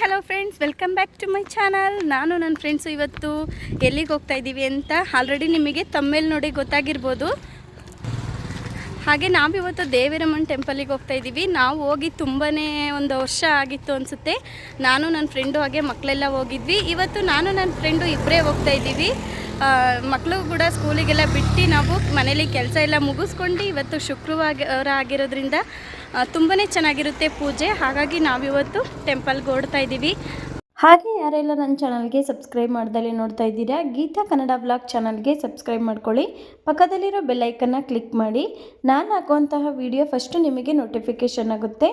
Hello friends, welcome back to my channel. ನಾನು ನನ್ನ friends ಇವತ್ತು ಎಲ್ಲಿಗೆ ಹೋಗ್ತಾ ಇದ್ದೀವಿ ಅಂತ ಆಲ್ರೆಡಿ ನಿಮಗೆ ತಮ್ಮೇಲೆ ನೋಡಿ ಗೊತ್ತಾಗಿರ್ಬೋದು. ಹಾಗೆ ನಾವಿವತ್ತು ದೇವಿರಮ್ಮನ ಟೆಂಪಲಿಗೆ ಹೋಗ್ತಾ ಇದ್ದೀವಿ. ನಾವು ಹೋಗಿ ತುಂಬಾ ಒಂದು ವರ್ಷ ಆಗಿತ್ತು ಅನಿಸುತ್ತೆ. ನಾನು ನನ್ನ ಫ್ರೆಂಡು ಹಾಗೆ ಮಕ್ಕಳೆಲ್ಲ ಹೋಗಿದ್ವಿ. ಇವತ್ತು ನಾನು ನನ್ನ ಫ್ರೆಂಡು ಇಬ್ಬರೇ ಹೋಗ್ತಾ ಇದ್ದೀವಿ. ಮಕ್ಕಳು ಕೂಡ ಸ್ಕೂಲಿಗೆಲ್ಲ ಬಿಟ್ಟು ನಾವು ಮನೇಲಿ ಕೆಲಸ ಎಲ್ಲ ಮುಗಿಸ್ಕೊಂಡು ಇವತ್ತು ಶುಕ್ರವಾರ ಆಗಿರೋದ್ರಿಂದ ತುಂಬಾ ಚೆನ್ನಾಗಿರುತ್ತೆ ಪೂಜೆ. ಹಾಗಾಗಿ ನಾವಿವತ್ತು ಟೆಂಪಲ್ಗೆ ಓಡ್ತಾ ಇದ್ದೀವಿ. ಹಾಗೆ ಯಾರೆಲ್ಲ ನನ್ನ ಚಾನಲ್ಗೆ ಸಬ್ಸ್ಕ್ರೈಬ್ ಮಾಡ್ದಲ್ಲಿ ನೋಡ್ತಾ ಇದ್ದೀರಾ, ಗೀತಾ ಕನ್ನಡ ಬ್ಲಾಗ್ ಚಾನಲ್ಗೆ ಸಬ್ಸ್ಕ್ರೈಬ್ ಮಾಡ್ಕೊಳ್ಳಿ. ಪಕ್ಕದಲ್ಲಿರೋ ಬೆಲ್ಲೈಕನ್ನ ಕ್ಲಿಕ್ ಮಾಡಿ. ನಾನು ಹಾಕುವಂತಹ ವಿಡಿಯೋ ಫಸ್ಟು ನಿಮಗೆ ನೋಟಿಫಿಕೇಷನ್ ಆಗುತ್ತೆ.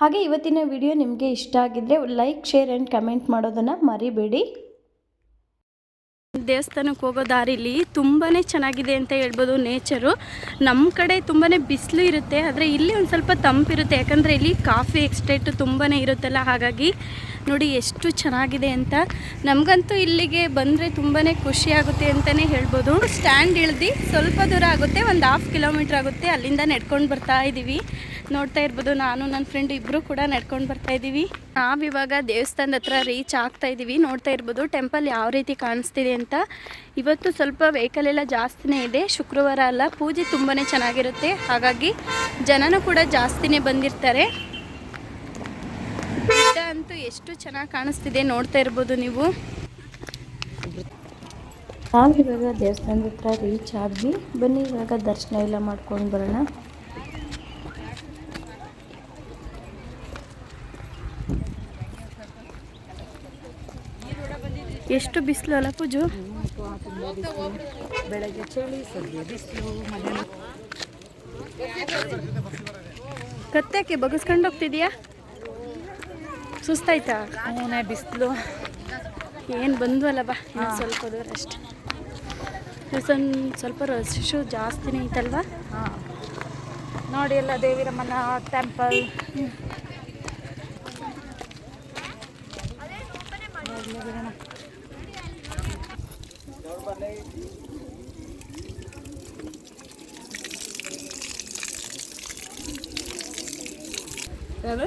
ಹಾಗೆ ಇವತ್ತಿನ ವಿಡಿಯೋ ನಿಮಗೆ ಇಷ್ಟ ಆಗಿದ್ದರೆ ಲೈಕ್, ಶೇರ್ ಆ್ಯಂಡ್ ಕಮೆಂಟ್ ಮಾಡೋದನ್ನು ಮರಿಬೇಡಿ. ದೇವಸ್ಥಾನಕ್ಕೆ ಹೋಗೋ ದಾರಿಲಿ ತುಂಬಾ ಚೆನ್ನಾಗಿದೆ ಅಂತ ಹೇಳ್ಬೋದು ನೇಚರು. ನಮ್ಮ ಕಡೆ ತುಂಬಾ ಬಿಸಿಲು ಇರುತ್ತೆ, ಆದರೆ ಇಲ್ಲಿ ಒಂದು ಸ್ವಲ್ಪ ತಂಪಿರುತ್ತೆ. ಯಾಕಂದರೆ ಇಲ್ಲಿ ಕಾಫಿ ಎಕ್ಸ್ಟೇಟ್ ತುಂಬಾ ಇರುತ್ತಲ್ಲ, ಹಾಗಾಗಿ ನೋಡಿ ಎಷ್ಟು ಚೆನ್ನಾಗಿದೆ ಅಂತ. ನಮಗಂತೂ ಇಲ್ಲಿಗೆ ಬಂದರೆ ತುಂಬಾ ಖುಷಿ ಆಗುತ್ತೆ ಅಂತಲೇ ಹೇಳ್ಬೋದು. ಸ್ಟ್ಯಾಂಡ್ ಇಳ್ದು ಸ್ವಲ್ಪ ದೂರ ಆಗುತ್ತೆ, ಒಂದು ಹಾಫ್ ಕಿಲೋಮೀಟ್ರ್ ಆಗುತ್ತೆ. ಅಲ್ಲಿಂದ ನಡ್ಕೊಂಡು ಬರ್ತಾ ಇದ್ದೀವಿ ನೋಡ್ತಾ ಇರ್ಬೋದು, ನಾನು ನನ್ನ ಫ್ರೆಂಡ್ ಇಬ್ಬರು ಕೂಡ ನಡ್ಕೊಂಡು ಬರ್ತಾ ಇದ್ದೀವಿ ನಾವಿವಾಗ ದೇವಸ್ಥಾನದ ಹತ್ರ ರೀಚ್ ಆಗ್ತಾ ಇದ್ದೀವಿ ನೋಡ್ತಾ ಇರ್ಬೋದು ಟೆಂಪಲ್ ಯಾವ ರೀತಿ ಕಾಣಿಸ್ತಿದೆ ಅಂತ. ಇವತ್ತು ಸ್ವಲ್ಪ ವೆಹಿಕಲ್ ಎಲ್ಲ ಜಾಸ್ತಿನೇ ಇದೆ. ಶುಕ್ರವಾರ ಅಲ್ಲ, ಪೂಜೆ ತುಂಬಾ ಚೆನ್ನಾಗಿರುತ್ತೆ. ಹಾಗಾಗಿ ಜನನೂ ಕೂಡ ಜಾಸ್ತಿನೇ ಬಂದಿರ್ತಾರೆ. ಬೆಟ್ಟ ಅಂತೂ ಎಷ್ಟು ಚೆನ್ನಾಗಿ ಕಾಣಿಸ್ತಿದೆ ನೋಡ್ತಾ ಇರ್ಬೋದು ನೀವು. ನಾವಿವಾಗ ದೇವಸ್ಥಾನದ ಹತ್ರ ರೀಚ್ ಆದ್ವಿ. ಬನ್ನಿ ಇವಾಗ ದರ್ಶನ ಎಲ್ಲ ಮಾಡ್ಕೊಂಡು ಬರೋಣ. ಎಷ್ಟು ಬಿಸಿಲು ಅಲ್ಲ ಪೂಜು? ಬೆಳಗ್ಗೆ ಚಳಿ ಬಿಸಿಲು ಕತ್ತಕ್ಕೆ ಬಗಸ್ಕೊಂಡು ಹೋಗ್ತಿದ್ಯಾ? ಸುಸ್ತಾಯ್ತಾ? ಅವನೇ ಬಿಸಿಲು. ಏನು ಬಂದ್ವಲ್ಲ ಬಾ ಇನ್ನು ಸ್ವಲ್ಪ ದೂರ ಅಷ್ಟೆ. ಸ್ವಲ್ಪ ರಶು ಜಾಸ್ತಿನೇ ಐತಲ್ವಾ? ಹಾಂ. ನೋಡಿ ಎಲ್ಲ ದೇವಿರಮ್ಮನ ಟೆಂಪಲ್ ಯಾರು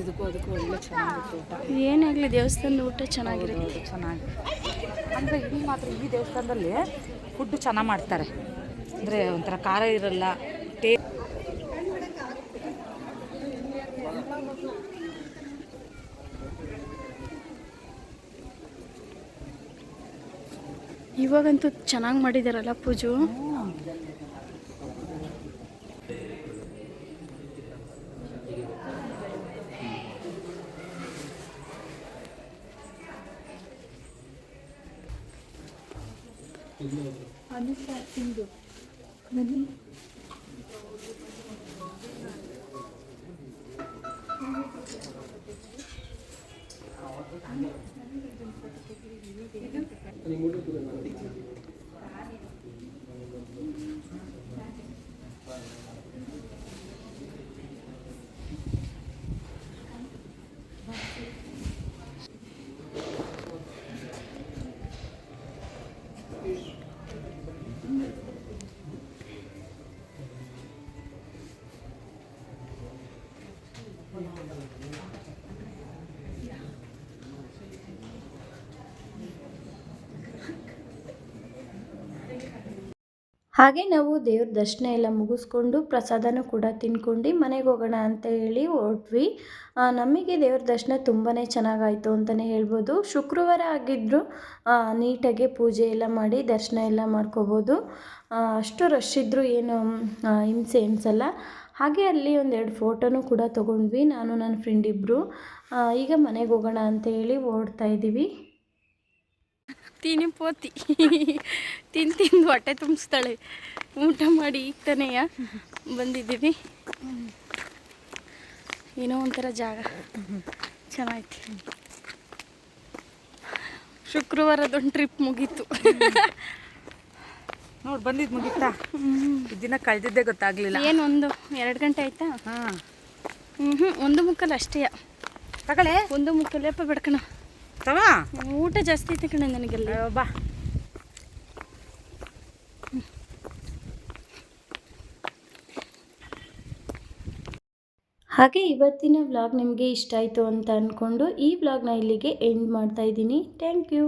ಇದಕ್ಕೂ ಅದಕ್ಕೂ ಒಳ್ಳೆ ಚೆನ್ನಾಗಿತ್ತು ಊಟ. ಏನಾಗಲಿ ದೇವಸ್ಥಾನದ ಊಟ ಚೆನ್ನಾಗಿರುತ್ತೆ. ಚೆನ್ನಾಗಿ. ಅಂದರೆ ಇಲ್ಲಿ ಮಾತ್ರ ಈ ದೇವಸ್ಥಾನದಲ್ಲಿ ಫುಡ್ ಚೆನ್ನಾಗಿ ಮಾಡ್ತಾರೆ. ಅಂದರೆ ಒಂಥರ ಖಾರ ಇರಲ್ಲ ಟೇ ಇವಾಗಂತೂ ಚೆನ್ನಾಗಿ ಮಾಡಿದಾರಲ್ಲ ಪೂಜು? ഇങ്ങോട്ട് ಹಾಗೆ ನಾವು ದೇವ್ರ ದರ್ಶನ ಎಲ್ಲ ಮುಗಿಸ್ಕೊಂಡು ಪ್ರಸಾದನೂ ಕೂಡ ತಿನ್ಕೊಂಡು ಮನೆಗೆ ಹೋಗೋಣ ಅಂತ ಹೇಳಿ ಹೊರಟ್ವಿ. ನಮಗೆ ದೇವ್ರ ದರ್ಶನ ತುಂಬಾ ಚೆನ್ನಾಗಾಯಿತು ಅಂತಲೇ ಹೇಳ್ಬೋದು. ಶುಕ್ರವಾರ ಆಗಿದ್ದರೂ ನೀಟಾಗಿ ಪೂಜೆ ಎಲ್ಲ ಮಾಡಿ ದರ್ಶನ ಎಲ್ಲ ಮಾಡ್ಕೋಬೋದು. ಅಷ್ಟು ರಶ್ ಇದ್ದರೂ ಏನು ಹಿಂಸೆ ಅನಿಸಲ್ಲ ಹಾಗೆ ಅಲ್ಲಿ ಒಂದೆರಡು ಫೋಟೋನೂ ಕೂಡ ತೊಗೊಂಡ್ವಿ. ನಾನು, ನನ್ನ ಫ್ರೆಂಡ್ ಇಬ್ಬರು ಈಗ ಮನೆಗೆ ಹೋಗೋಣ ಅಂತ ಹೇಳಿ ಓಡ್ತಾ ಇದ್ದೀವಿ ತಿನ್ನಿ ಪೋತಿ. ತಿಂದು ತಿಂದು ಹೊಟ್ಟೆ ತುಂಬಿಸ್ತಾಳೆ. ಊಟ ಮಾಡಿ ಈಗ ತಾನೆಯ ಬಂದಿದ್ದೀವಿ. ಏನೋ ಒಂಥರ ಜಾಗ. ಚೆನ್ನಾಗಿತ್ತು ಶುಕ್ರವಾರದೊಂದು ಟ್ರಿಪ್ ಮುಗೀತು. ನೋಡಿ ಬಂದಿದ್ದು ಮುಗಿತಾ? ದಿನ ಕಳ್ದಿದ್ದೆ ಗೊತ್ತಾಗ್ಲಿಲ್ಲ. ಏನು ಒಂದು ಎರಡು ಗಂಟೆ ಆಯ್ತಾ? ಹಾಂ. ಹ್ಞೂ ಹ್ಞೂ ಒಂದು ಮುಕ್ಕಲ್ ಅಷ್ಟೇ. ತಗೊಳ್ಳೆ. ಒಂದು ಮುಕ್ಕಲ್ಲಪ್ಪ ಬಿಡ್ಕಣ. ತವ ಊಟ ಜಾಸ್ತಿ ಐತೆ ಕಣ ನನಗೆಲ್ಲ. ಬಾ. ಹಾಗೆ ಇವತ್ತಿನ ವ್ಲಾಗ್ ನಿಮಗೆ ಇಷ್ಟ ಆಯಿತು ಅಂತ ಅಂದ್ಕೊಂಡು ಈ ವ್ಲಾಗ್ನ ಇಲ್ಲಿಗೆ ಎಂಡ್ ಮಾಡ್ತಾ ಇದ್ದೀನಿ. Thank you